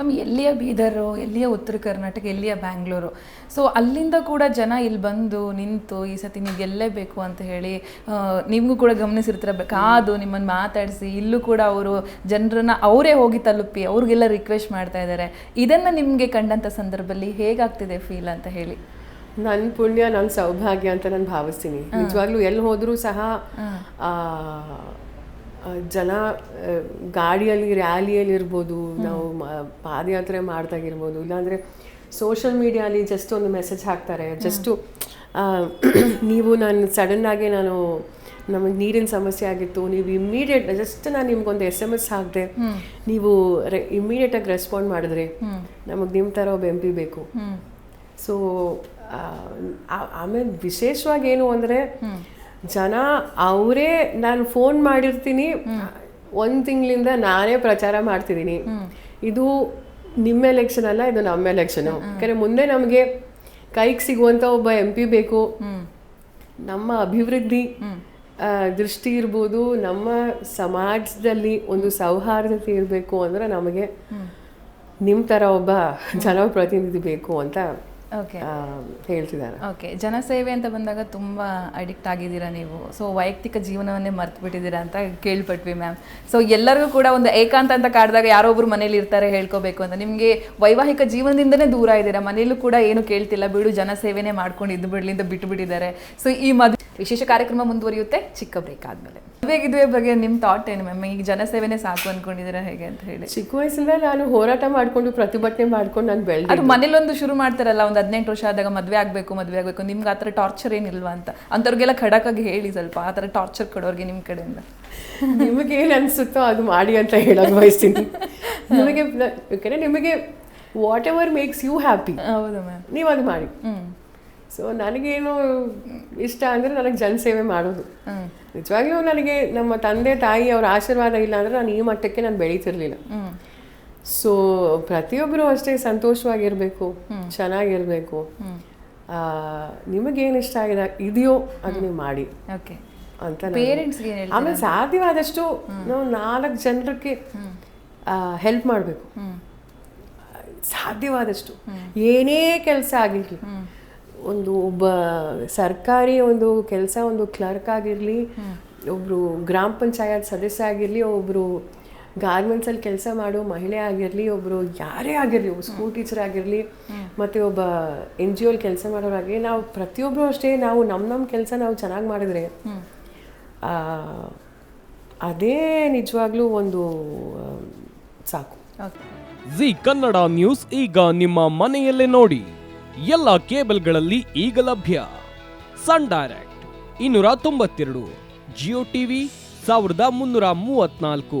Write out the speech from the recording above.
Ma'am ಎಲ್ಲಿಯ ಬೀದರು ಎಲ್ಲಿಯ ಉತ್ತರ ಕರ್ನಾಟಕ ಎಲ್ಲಿಯ ಬ್ಯಾಂಗ್ಳೂರು? ಸೊ ಅಲ್ಲಿಂದ ಕೂಡ ಜನ ಇಲ್ಲಿ ಬಂದು ನಿಂತು ಈ ಸತಿ ನೀವು ಗೆಲ್ಲೇಬೇಕು ಅಂತ ಹೇಳಿ ನಿಮಗೂ ಕೂಡ ಗಮನಿಸಿರ್ತೀರ ಕಾದು ನಿಮ್ಮನ್ನು ಮಾತಾಡಿಸಿ ಇಲ್ಲೂ ಕೂಡ ಅವರು ಜನರನ್ನ ಅವರೇ ಹೋಗಿ ತಲುಪಿ ಅವ್ರಿಗೆಲ್ಲ ರಿಕ್ವೆಸ್ಟ್ ಮಾಡ್ತಾ ಇದ್ದಾರೆ. ಇದನ್ನು ನಿಮಗೆ ಕಂಡಂಥ ಸಂದರ್ಭದಲ್ಲಿ ಹೇಗಾಗ್ತಿದೆ ಫೀಲ್ ಅಂತ ಹೇಳಿ? ನನ್ನ ಪುಣ್ಯ ನನ್ನ ಸೌಭಾಗ್ಯ ಅಂತ ನಾನು ಭಾವಿಸ್ತೀನಿ. ನಿಜವಾಗ್ಲೂ ಎಲ್ಲಿ ಹೋದರೂ ಸಹ ಜನ ಗಾಡಿಯಲ್ಲಿ ರ್ಯಾಲಿಯಲ್ಲಿ ಇರ್ಬೋದು ನಾವು ಪಾದಯಾತ್ರೆ ಮಾಡ್ದಾಗಿರ್ಬೋದು ಇಲ್ಲಾಂದರೆ ಸೋಷಲ್ ಮೀಡಿಯಾಲಿ ಜಸ್ಟ್ ಒಂದು ಮೆಸೇಜ್ ಹಾಕ್ತಾರೆ ಜಸ್ಟು ನೀವು ನಾನು ಸಡನ್ನಾಗಿ ನಾನು ನಮಗೆ ನೀರಿನ ಸಮಸ್ಯೆ ಆಗಿತ್ತು ನೀವು ಇಮ್ಮಿಡಿಯೇಟ್ ಜಸ್ಟ್ ನಾನು ನಿಮ್ಗೊಂದು ಎಸ್ ಎಂ ಎಸ್ ಹಾಕಿದೆ ನೀವು ಇಮ್ಮಿಡಿಯೇಟಾಗಿ ರೆಸ್ಪಾಂಡ್ ಮಾಡಿದ್ರೆ ನಮಗೆ ನಿಮ್ಮ ಥರ ಒಬ್ಬ ಎಂ ಪಿ ಬೇಕು ಸೊ ಆಮೇಲೆ ವಿಶೇಷವಾಗಿ ಏನು ಅಂದರೆ ಜನ ಅವರೇ ನಾನು ಫೋನ್ ಮಾಡಿರ್ತೀನಿ. ಒಂದು ತಿಂಗಳಿಂದ ನಾನೇ ಪ್ರಚಾರ ಮಾಡ್ತಿದ್ದೀನಿ ಇದು ನಿಮ್ಮ ಎಲೆಕ್ಷನ್ ಅಲ್ಲ ಇದು ನಮ್ಮ ಎಲೆಕ್ಷನು ಯಾಕಂದರೆ ಮುಂದೆ ನಮಗೆ ಕೈಗೆ ಸಿಗುವಂಥ ಒಬ್ಬ ಎಂ ಪಿ ಬೇಕು. ನಮ್ಮ ಅಭಿವೃದ್ಧಿ ದೃಷ್ಟಿ ಇರ್ಬೋದು ನಮ್ಮ ಸಮಾಜದಲ್ಲಿ ಒಂದು ಸೌಹಾರ್ದತೆ ಇರಬೇಕು ಅಂದರೆ ನಮಗೆ ನಿಮ್ಮ ಥರ ಒಬ್ಬ ಜನಪ್ರತಿನಿಧಿ ಬೇಕು ಅಂತ ಹೇಳ್ತಿದ್ದಾರೆ. ಓಕೆ ಜನಸೇವೆ ಅಂತ ಬಂದಾಗ ತುಂಬ ಅಡಿಕ್ಟ್ ಆಗಿದ್ದೀರಾ ನೀವು? ಸೊ ವೈಯಕ್ತಿಕ ಜೀವನವನ್ನೇ ಮರ್ತು ಬಿಟ್ಟಿದ್ದೀರಾ ಅಂತ ಕೇಳ್ಪಟ್ವಿ ಮ್ಯಾಮ್ ಸೊ ಎಲ್ಲರಿಗೂ ಕೂಡ ಒಂದು ಏಕಾಂತ ಅಂತ ಕಾಡಿದಾಗ ಯಾರೋ ಒಬ್ರು ಮನೇಲಿ ಇರ್ತಾರೆ ಹೇಳ್ಕೋಬೇಕು ಅಂತ. ನಿಮಗೆ ವೈವಾಹಿಕ ಜೀವನದಿಂದನೇ ದೂರ ಇದ್ದೀರಾ? ಮನೇಲೂ ಕೂಡ ಏನು ಕೇಳ್ತಿಲ್ಲ. ಬಿಡು ಜನಸೇವೆನೇ ಮಾಡ್ಕೊಂಡು ಇದ್ದು ಬಿಡಲಿ ಅಂತ ಬಿಟ್ಟಿದ್ದಾರೆ ಸೊ ಈ ಮದುವೆ ವಿಶೇಷ ಕಾರ್ಯಕ್ರಮ ಮುಂದುವರಿಯುತ್ತೆ. ಚಿಕ್ಕ ಬ್ರೇಕ್ ಆದಮೇಲೆ. ಮದುವೆಗಿದುವೆ ಬಗ್ಗೆ ನಿಮ್ಮ ಥಾಟ್ ಏನು ಮ್ಯಾಮ್ ಈಗ ಜನಸೇವೆನೇ ಸಾಕು ಅನ್ಕೊಂಡಿದ್ದೀರಾ ಹೇಗೆ ಅಂತ ಹೇಳಿ. ಚಿಕ್ಕ ವಯಸ್ಸಿಂದ ನಾನು ಹೋರಾಟ ಮಾಡಿಕೊಂಡು ಪ್ರತಿಭಟನೆ ಮಾಡ್ಕೊಂಡು ನಾನು ಬೆಳೆದ ಮನೇಲಿ ಒಂದು ಶುರು ಮಾಡ್ತಾರಲ್ಲ ಒಂದು ಹದಿನೆಂಟು ವರ್ಷ ಆದಾಗ ಮದುವೆ ಆಗಬೇಕು ಮದುವೆ ಆಗಬೇಕು ನಿಮ್ಗೆ ಆ ಥರ ಟಾರ್ಚರ್ ಏನಿಲ್ವಾ ಅಂತ? ಅಂಥವ್ರಿಗೆಲ್ಲ ಖಡಕಾಗಿ ಹೇಳಿ ಸ್ವಲ್ಪ ಆ ಥರ ಟಾರ್ಚರ್ ಕೊಡೋರಿಗೆ ನಿಮ್ಮ ಕಡೆಯಿಂದ. ನಿಮಗೆ ಏನು ಅನಿಸುತ್ತೋ ಅದು ಮಾಡಿ ಅಂತ ಹೇಳೋದು ಬಯಸ್ತೀನಿ. ನಿಮಗೆ ಯಾಕಂದರೆ ನಿಮಗೆ whatever makes you happy ಹೌದು ಮ್ಯಾಮ್ ನೀವು ಅದು ಮಾಡಿ. ಸೊ ನನಗೇನು ಇಷ್ಟ ಅಂದರೆ ನನಗೆ ಜನಸೇವೆ ಮಾಡೋದು. ನಿಜವಾಗಿಯೂ ನನಗೆ ನಮ್ಮ ತಂದೆ ತಾಯಿ ಅವರ ಆಶೀರ್ವಾದ ಇಲ್ಲ ಅಂದರೆ ನಾನು ಈ ಮಟ್ಟಕ್ಕೆ ನಾನು ಬೆಳೀತಿರ್ಲಿಲ್ಲ. ಸೊ ಪ್ರತಿಯೊಬ್ಬರು ಅಷ್ಟೇ ಸಂತೋಷವಾಗಿರಬೇಕು ಚೆನ್ನಾಗಿರಬೇಕು. ನಿಮಗೇನು ಇಷ್ಟ ಆಗಿದೆ ಇದೆಯೋ ಅದು ನೀವು ಮಾಡಿ. ಓಕೆ. ಅಂತ ಆಮೇಲೆ ಸಾಧ್ಯವಾದಷ್ಟು ನಾವು ನಾಲ್ಕು ಜನರಿಗೆ ಹೆಲ್ಪ್ ಮಾಡಬೇಕು. ಸಾಧ್ಯವಾದಷ್ಟು. ಏನೇ ಕೆಲಸ ಆಗಿರಲಿ ಒಂದು ಒಬ್ಬ ಸರ್ಕಾರಿ ಒಂದು ಕೆಲಸ ಒಂದು ಕ್ಲರ್ಕ್ ಆಗಿರಲಿ ಒಬ್ಬರು ಗ್ರಾಮ ಪಂಚಾಯತ್ ಸದಸ್ಯ ಆಗಿರಲಿ ಒಬ್ಬರು ಗಾರ್ಮೆಂಟ್ಸಲ್ಲಿ ಕೆಲಸ ಮಾಡೋ ಮಹಿಳೆ ಆಗಿರಲಿ ಒಬ್ಬರು ಯಾರೇ ಆಗಿರಲಿ ಒಬ್ಬ ಸ್ಕೂಲ್ ಟೀಚರ್ ಆಗಿರಲಿ ಮತ್ತು ಒಬ್ಬ ಎನ್ ಜಿ ಒಲ್ಲಿ ಕೆಲಸ ಮಾಡೋರಾಗಿ ನಾವು ಪ್ರತಿಯೊಬ್ಬರು ಅಷ್ಟೇ ನಾವು ನಮ್ಮ ನಮ್ಮ ಕೆಲಸ ನಾವು ಚೆನ್ನಾಗಿ ಮಾಡಿದ್ರೆ ಆ, ಅದೇ ನಿಜವಾಗ್ಲೂ ಒಂದು ಸಾಕು. ಜಿ ಕನ್ನಡ ನ್ಯೂಸ್ ಈಗ ನಿಮ್ಮ ಮನೆಯಲ್ಲೇ ನೋಡಿ. ಎಲ್ಲ ಕೇಬಲ್ಗಳಲ್ಲಿ ಈಗ ಲಭ್ಯ. ಸನ್ ಡೈರೆಕ್ಟ್ ಇನ್ನೂರ ತೊಂಬತ್ತೆರಡು ಜಿಯೋ ಟಿವಿ ಸಾವಿರದ ಮುನ್ನೂರ ಮೂವತ್ನಾಲ್ಕು